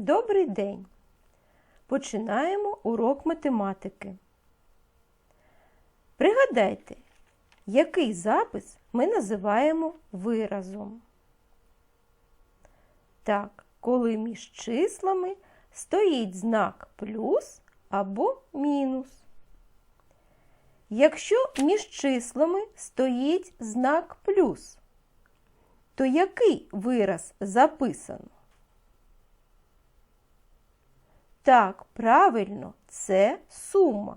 Добрий день! Починаємо урок математики. Пригадайте, який запис ми називаємо виразом. Так, коли між числами стоїть знак плюс або мінус. Якщо між числами стоїть знак плюс, то який вираз записано? Так, правильно, це сума.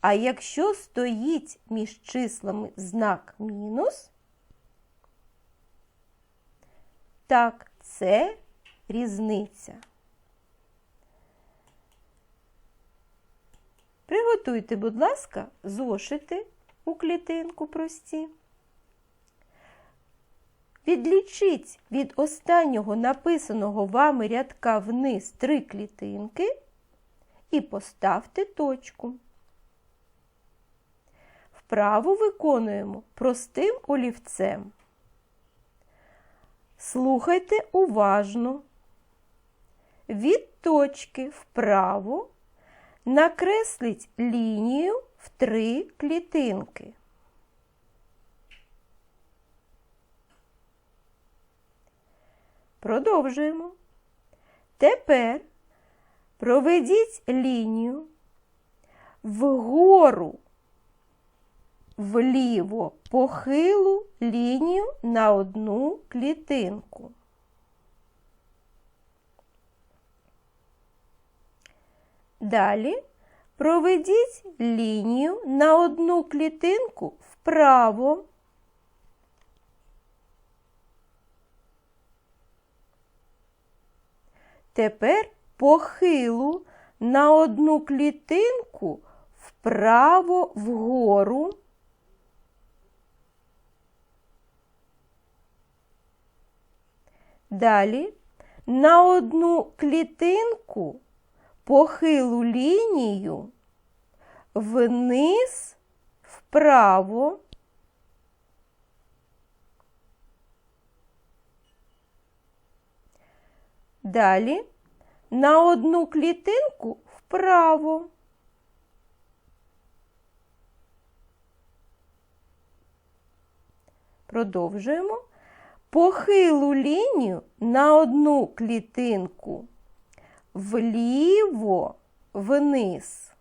А якщо стоїть між числами знак мінус, так, це різниця. Приготуйте, будь ласка, зошити у клітинку прості. Відлічіть від останнього написаного вами рядка вниз три клітинки і поставте точку. Вправу виконуємо простим олівцем. Слухайте уважно. Від точки вправо накресліть лінію в три клітинки. Продовжуємо. Тепер проведіть лінію вгору, вліво похилу лінію на одну клітинку. Далі проведіть лінію на одну клітинку вправо. Тепер похилу на одну клітинку вправо вгору. Далі на одну клітинку похилу лінію вниз вправо. Далі на одну клітинку вправо. Продовжуємо похилу лінію на одну клітинку вліво вниз.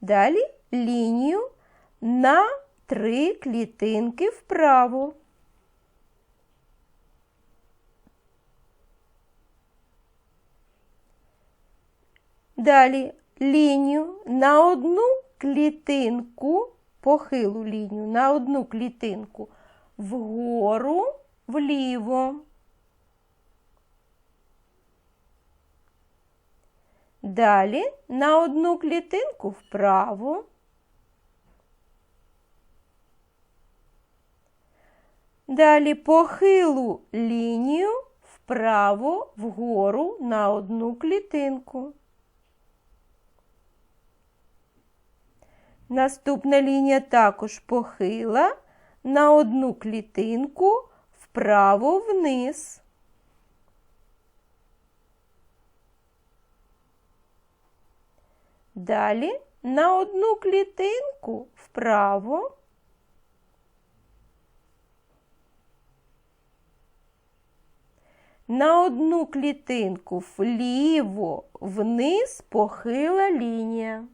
Далі лінію на три клітинки вправо. Далі лінію на одну клітинку, похилу лінію на одну клітинку вгору вліво. Далі на одну клітинку вправо. Далі похилу лінію вправо вгору на одну клітинку. Наступна лінія також похила на одну клітинку вправо вниз. Далі на одну клітинку вправо. На одну клітинку вліво вниз похила лінія.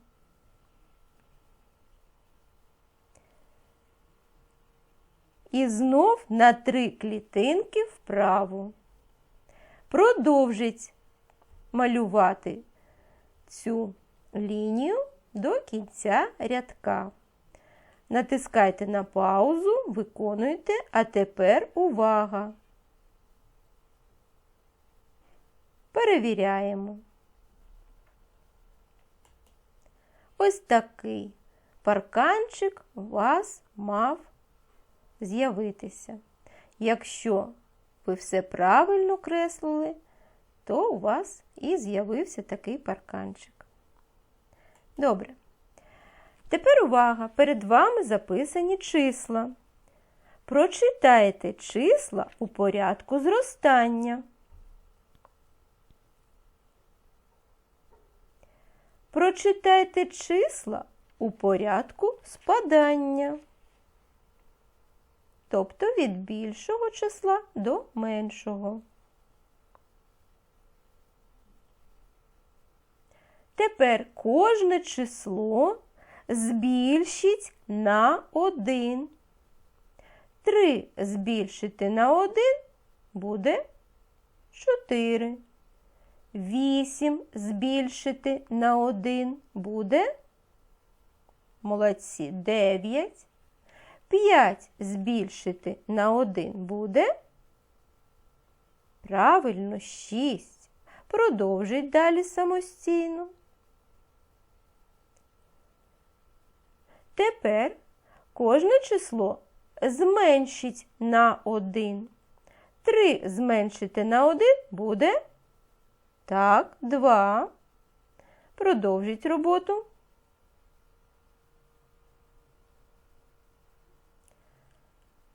І знов на три клітинки вправо. Продовжіть малювати цю лінію до кінця рядка. Натискайте на паузу, виконуйте, а тепер увага. Перевіряємо. Ось такий парканчик у вас мав з'явитися. Якщо ви все правильно креслили, то у вас і з'явився такий парканчик. Добре. Тепер увага! Перед вами записані числа. Прочитайте числа у порядку зростання. Прочитайте числа у порядку спадання. Тобто від більшого числа до меншого. Тепер кожне число збільшіть на 1. 3 збільшити на 1 буде 4. 8 збільшити на 1 буде молодці 9. 5 збільшити на 1 буде правильно 6. Продовжіть далі самостійно. Тепер кожне число зменшить на 1. 3 зменшити на 1 буде так, 2. Продовжіть роботу.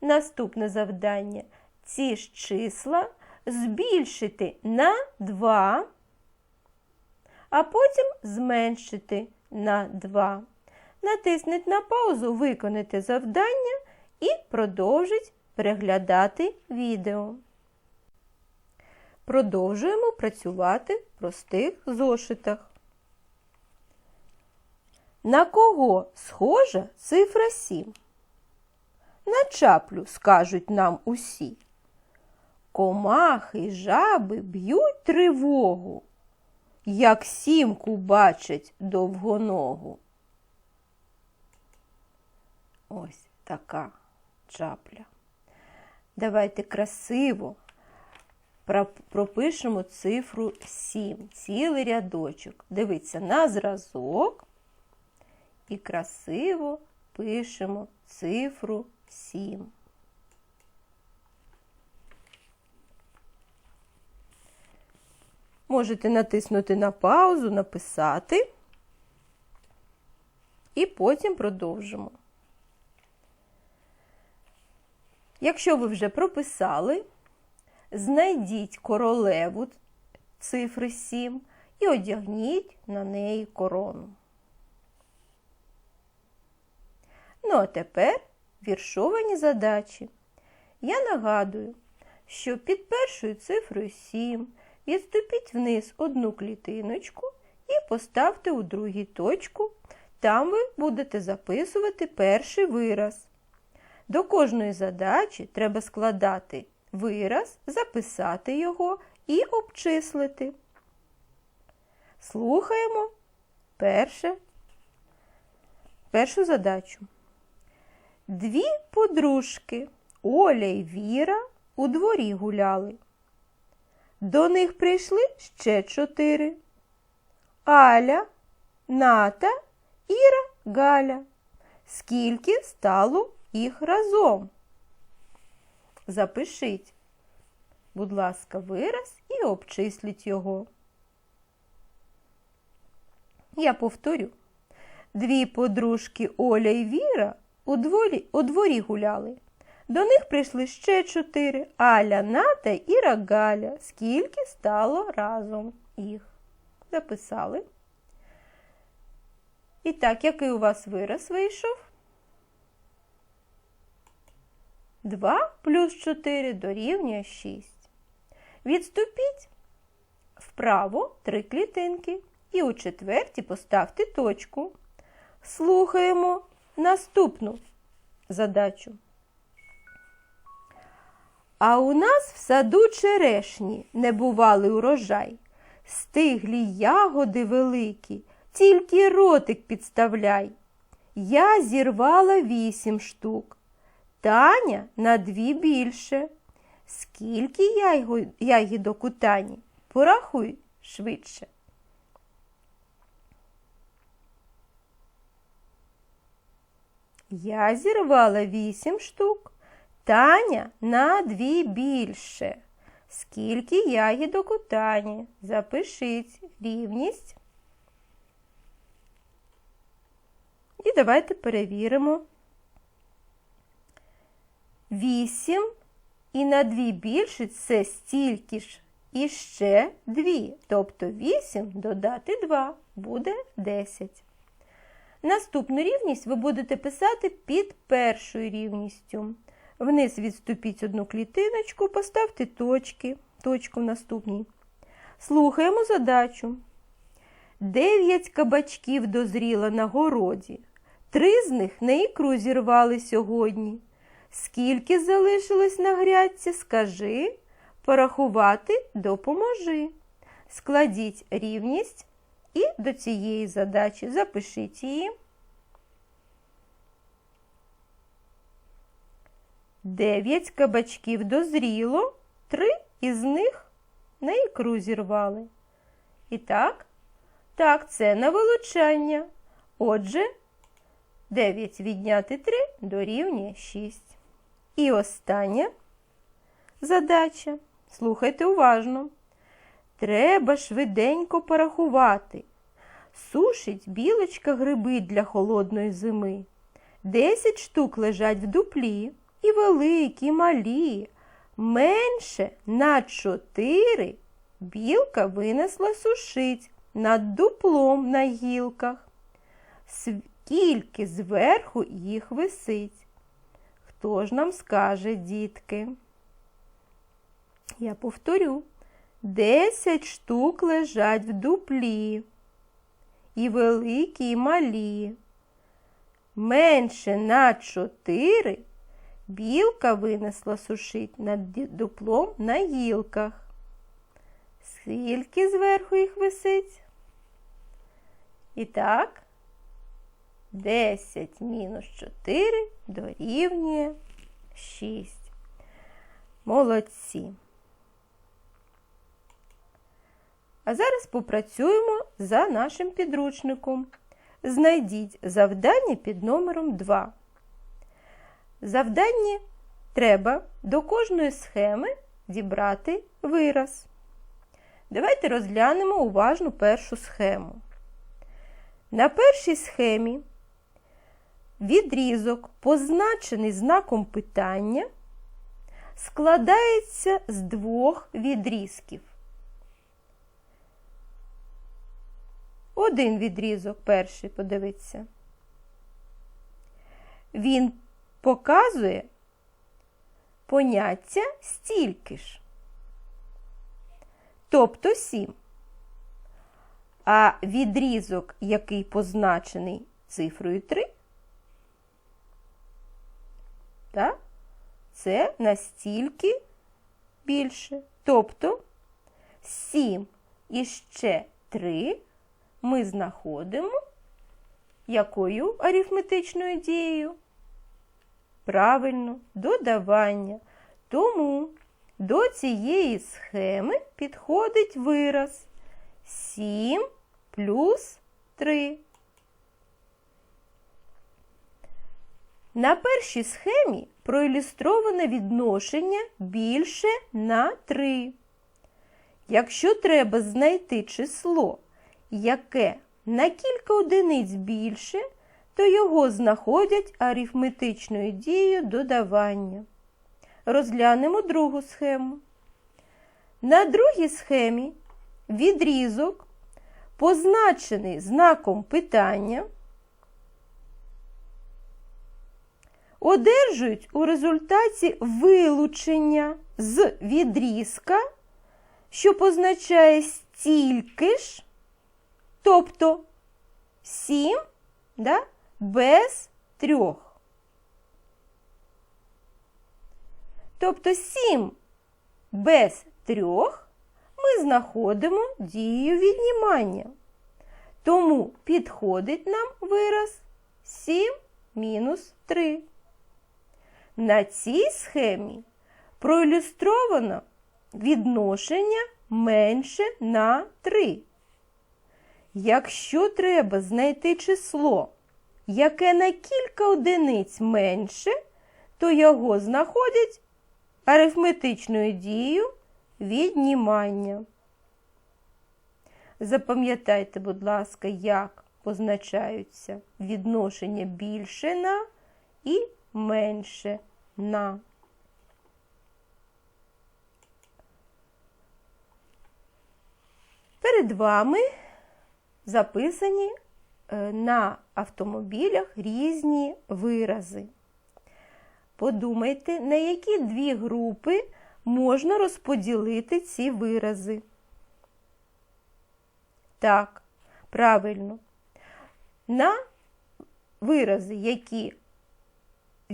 Наступне завдання. Ці ж числа збільшити на 2, а потім зменшити на 2. Натисніть на паузу, виконайте завдання і продовжіть переглядати відео. Продовжуємо працювати в простих зошитах. На кого схожа цифра 7? На чаплю скажуть нам усі. Комахи жаби б'ють тривогу, як сімку бачать довгоногу. Ось така чапля. Давайте красиво пропишемо цифру 7, цілий рядочок. Дивіться на зразок і красиво пишемо цифру 7. Можете натиснути на паузу, написати і потім продовжимо. Якщо ви вже прописали, знайдіть королеву цифри 7 і одягніть на неї корону. Ну, а тепер віршовані задачі. Я нагадую, що під першою цифрою 7 відступіть вниз одну клітиночку і поставте у другій точку. Там ви будете записувати перший вираз. До кожної задачі треба складати вираз, записати його і обчислити. Слухаємо перше, першу задачу. Дві подружки Оля й Віра у дворі гуляли. До них прийшли ще чотири. Аля, Ната, Іра, Галя. Скільки стало їх разом? Запишіть, будь ласка, вираз і обчисліть його. Я повторю. Дві подружки Оля і Віра у дворі, у дворі гуляли. До них прийшли ще чотири Аля, Ната і Рагаля. Скільки стало разом їх? Записали. І так, який у вас вираз вийшов? 2 плюс 4 дорівнює 6. Відступіть вправо три клітинки і у четвертій поставте точку. Слухаємо наступну задачу. А у нас в саду черешні не бували урожай. Стиглі ягоди великі, тільки ротик підставляй. Я зірвала вісім штук. Таня на дві більше. Скільки ягідок у Тані? Порахуй швидше. Я зірвала вісім штук. Таня на дві більше. Скільки ягідок у Тані? Запишіть рівність. І давайте перевіримо 8 і на 2 більше це стільки ж. І ще 2. Тобто 8 додати 2 буде 10. Наступну рівність ви будете писати під першою рівністю. Вниз відступіть одну клітиночку, поставте точки, точку в наступній. Слухаємо задачу. Дев'ять кабачків дозріло на городі. Три з них на ікру зірвали сьогодні. Скільки залишилось на грядці, скажи, порахувати допоможи. Складіть рівність і до цієї задачі запишіть її. Дев'ять кабачків дозріло, три із них на ікру зірвали. І так, так, це на вилучання. Отже, 9 відняти 3 дорівнює 6. І остання задача. Слухайте уважно. Треба швиденько порахувати. Сушить білочка гриби для холодної зими. Десять штук лежать в дуплі, і великі, і малі. Менше на чотири білка винесла сушить над дуплом на гілках. Скільки зверху їх висить? Хто ж нам скаже, дітки? Я повторю. Десять штук лежать в дуплі. І великі, і малі. Менше на чотири білка винесла сушить над дуплом на гілках. Скільки зверху їх висить? І так, 10 мінус 4 дорівнює 6. Молодці. А зараз попрацюємо за нашим підручником. Знайдіть завдання під номером 2. Завданні треба до кожної схеми дібрати вираз. Давайте розглянемо уважно першу схему. На першій схемі відрізок, позначений знаком питання, складається з двох відрізків. Один відрізок перший, подивіться. Він показує поняття стільки ж. Тобто 7. А відрізок, який позначений цифрою 3, так, це настільки більше. Тобто 7 і ще 3 ми знаходимо якою арифметичною дією? Правильно, додавання. Тому до цієї схеми підходить вираз 7 плюс 3. На першій схемі проілюстроване відношення більше на 3. Якщо треба знайти число, яке на кілька одиниць більше, то його знаходять арифметичною дією додавання. Розглянемо другу схему. На другій схемі відрізок, позначений знаком питання, одержують у результаті вилучення з відрізка, що позначає стільки ж, тобто 7 да, без трьох. Тобто 7 без трьох ми знаходимо дію віднімання. Тому підходить нам вираз 7 мінус 3. На цій схемі проілюстровано відношення менше на 3. Якщо треба знайти число, яке на кілька одиниць менше, то його знаходять арифметичною дією віднімання. Запам'ятайте, будь ласка, як позначаються відношення більше на і менше на. Перед вами записані е, на автомобілях різні вирази. Подумайте, на які дві групи можна розподілити ці вирази. Так, правильно. На вирази, які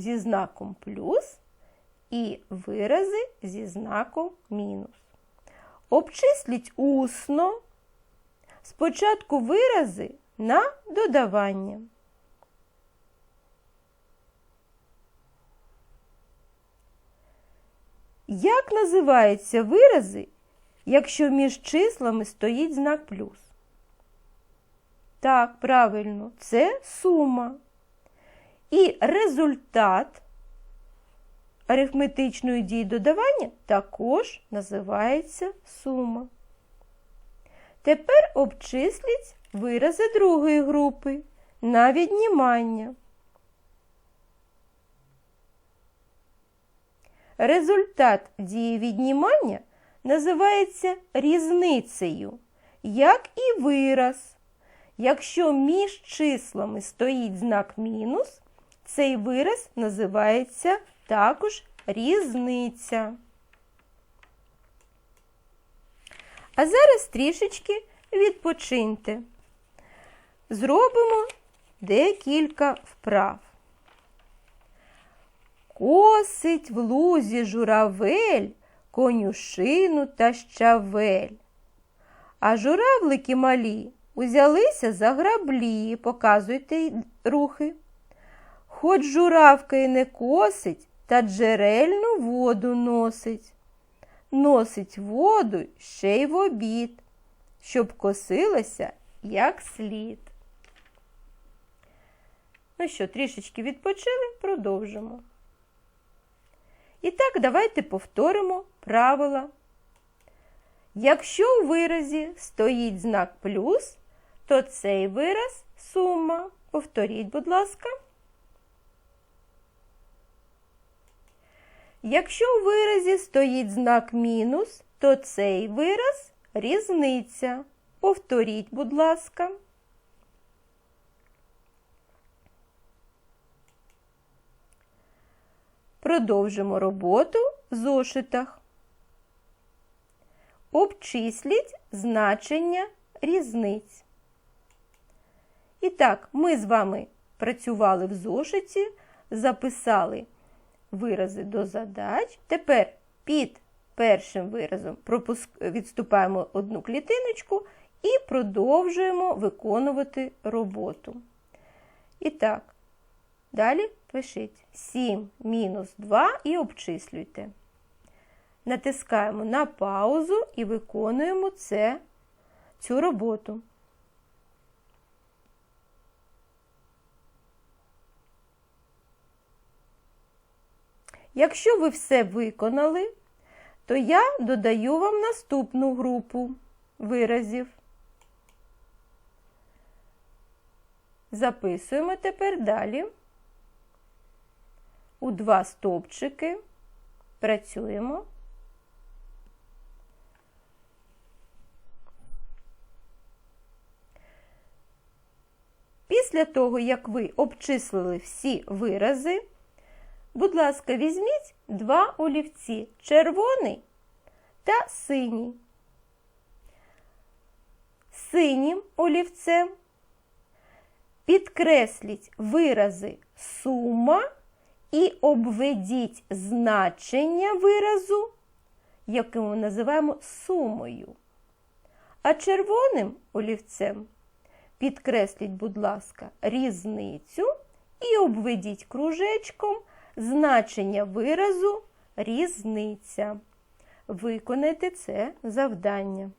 зі знаком плюс, і вирази зі знаком мінус. Обчисліть усно спочатку вирази на додавання. Як називаються вирази, якщо між числами стоїть знак плюс? Так, правильно, це сума. І результат арифметичної дії додавання також називається сума. Тепер обчисліть вирази другої групи на віднімання. Результат дії віднімання називається різницею, як і вираз. Якщо між числами стоїть знак мінус, цей вираз називається також різниця. А зараз трішечки відпочиньте. Зробимо декілька вправ. Косить в лузі журавель, конюшину та щавель. А журавлики малі узялися за граблі, показуйте рухи. Хоч журавка й не косить, та джерельну воду носить. Носить воду ще й в обід, щоб косилася як слід. Ну що, трішечки відпочили, продовжимо. І так, давайте повторимо правила. Якщо у виразі стоїть знак плюс, то цей вираз сума. Повторіть, будь ласка. Якщо у виразі стоїть знак мінус, то цей вираз різниця. Повторіть, будь ласка. Продовжимо роботу в зошитах. Обчисліть значення різниць. І так, ми з вами працювали в зошиті, записали вирази до задач. Тепер під першим виразом відступаємо одну клітиночку і продовжуємо виконувати роботу. І так, далі пишіть 7 мінус 2 і обчислюйте. Натискаємо на паузу і виконуємо це, цю роботу. Якщо ви все виконали, то я додаю вам наступну групу виразів. Записуємо тепер далі. У два стовпчики працюємо. Після того, як ви обчислили всі вирази, Будь ласка, візьміть два олівці червоний та синій. Синім олівцем підкресліть вирази сума і обведіть значення виразу, яке ми називаємо сумою. А червоним олівцем підкресліть, будь ласка, різницю і обведіть кружечком значення виразу різниця. Виконайте це завдання.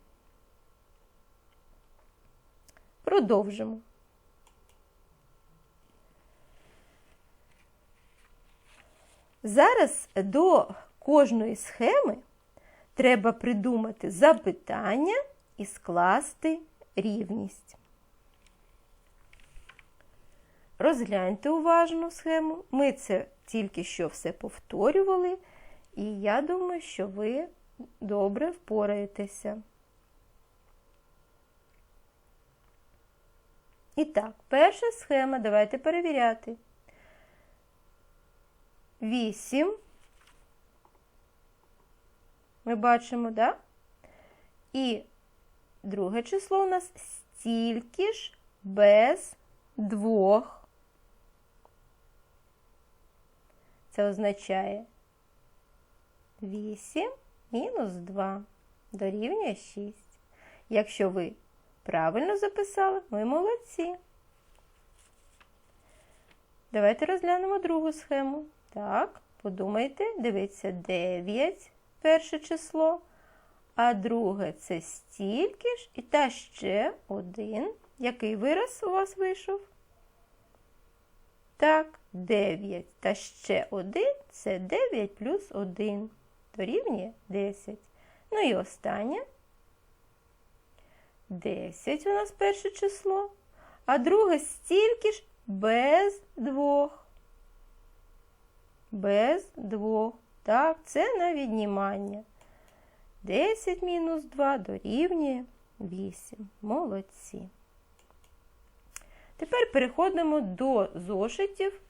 Продовжимо. Зараз до кожної схеми треба придумати запитання і скласти рівність. Розгляньте уважно схему. Ми це тільки що все повторювали, і я думаю, що ви добре впораєтеся. І так, перша схема, давайте перевіряти. 8. Ми бачимо, да? І друге число у нас стільки ж без двох. Це означає 8 мінус 2 дорівнює 6. Якщо ви правильно записали, ви молодці. Давайте розглянемо другу схему. Так, подумайте, дивіться, 9 перше число, а друге це стільки ж, і та ще один. Який вираз у вас вийшов? Так, 9 та ще 1 це 9 плюс 1. Дорівнює 10. Ну і останнє. 10 у нас перше число, а друге стільки ж без двох. Без двох. Так, це на віднімання. 10 мінус 2 дорівнює 8. Молодці. Тепер переходимо до зошитів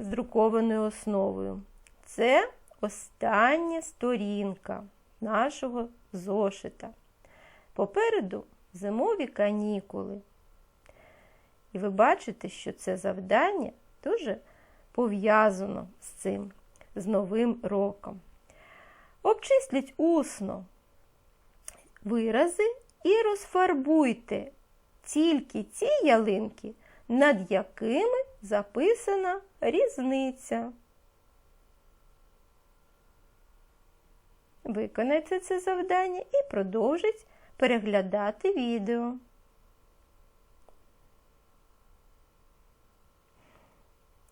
з друкованою основою. Це остання сторінка нашого зошита. Попереду зимові канікули. І ви бачите, що це завдання дуже пов'язано з цим, з Новим роком. Обчисліть усно вирази і розфарбуйте тільки ті ялинки, над якими записана різниця. Виконайте це завдання і продовжіть переглядати відео.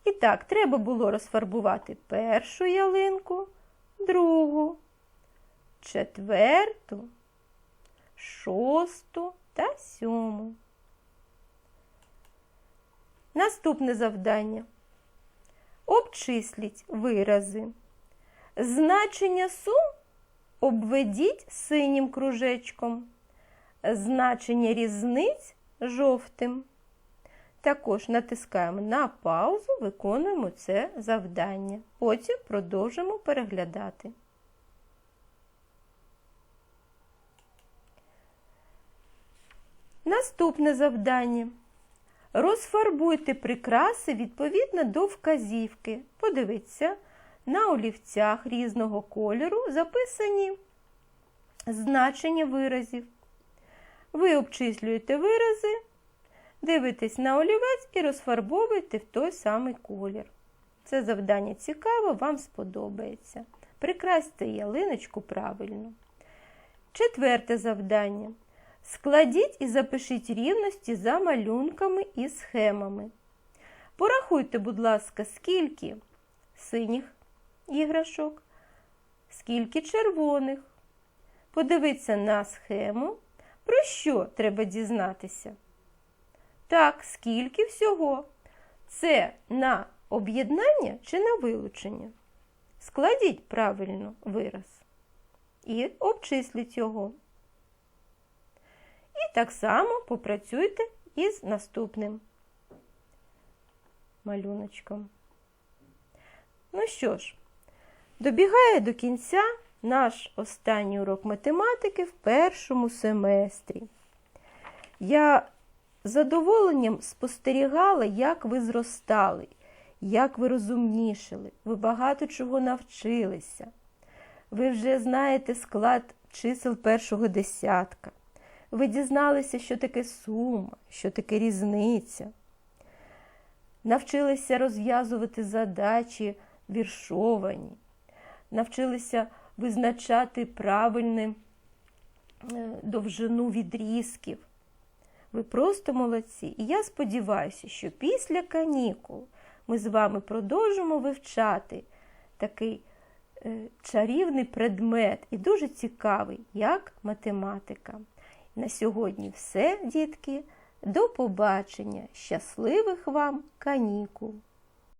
І так, треба було розфарбувати першу ялинку, другу, четверту, шосту та сьому. Наступне завдання. Обчисліть вирази. Значення сум обведіть синім кружечком, значення різниць жовтим. Також натискаємо на паузу, виконуємо це завдання. Потім продовжимо переглядати. Наступне завдання. Розфарбуйте прикраси відповідно до вказівки. Подивіться, на олівцях різного кольору записані значення виразів. Ви обчислюєте вирази, дивитесь на олівець і розфарбовуєте в той самий колір. Це завдання цікаво, вам сподобається. Прикрасьте ялиночку правильно. Четверте завдання. Складіть і запишіть рівності за малюнками і схемами. Порахуйте, будь ласка, скільки синіх іграшок, скільки червоних. Подивіться на схему, про що треба дізнатися. Так, скільки всього? Це на об'єднання чи на вилучення? Складіть правильно вираз і обчисліть його. І так само попрацюйте із наступним малюночком. Ну що ж, добігає до кінця наш останній урок математики в першому семестрі. Я з задоволенням спостерігала, як ви зростали, як ви розумнішили, ви багато чого навчилися. Ви вже знаєте склад чисел першого десятка. Ви дізналися, що таке сума, що таке різниця. Навчилися розв'язувати задачі віршовані, навчилися визначати правильну довжину відрізків. Ви просто молодці. І я сподіваюся, що після канікул ми з вами продовжимо вивчати такий е, чарівний предмет і дуже цікавий, як математика. На сьогодні все, дітки. До побачення! Щасливих вам канікул!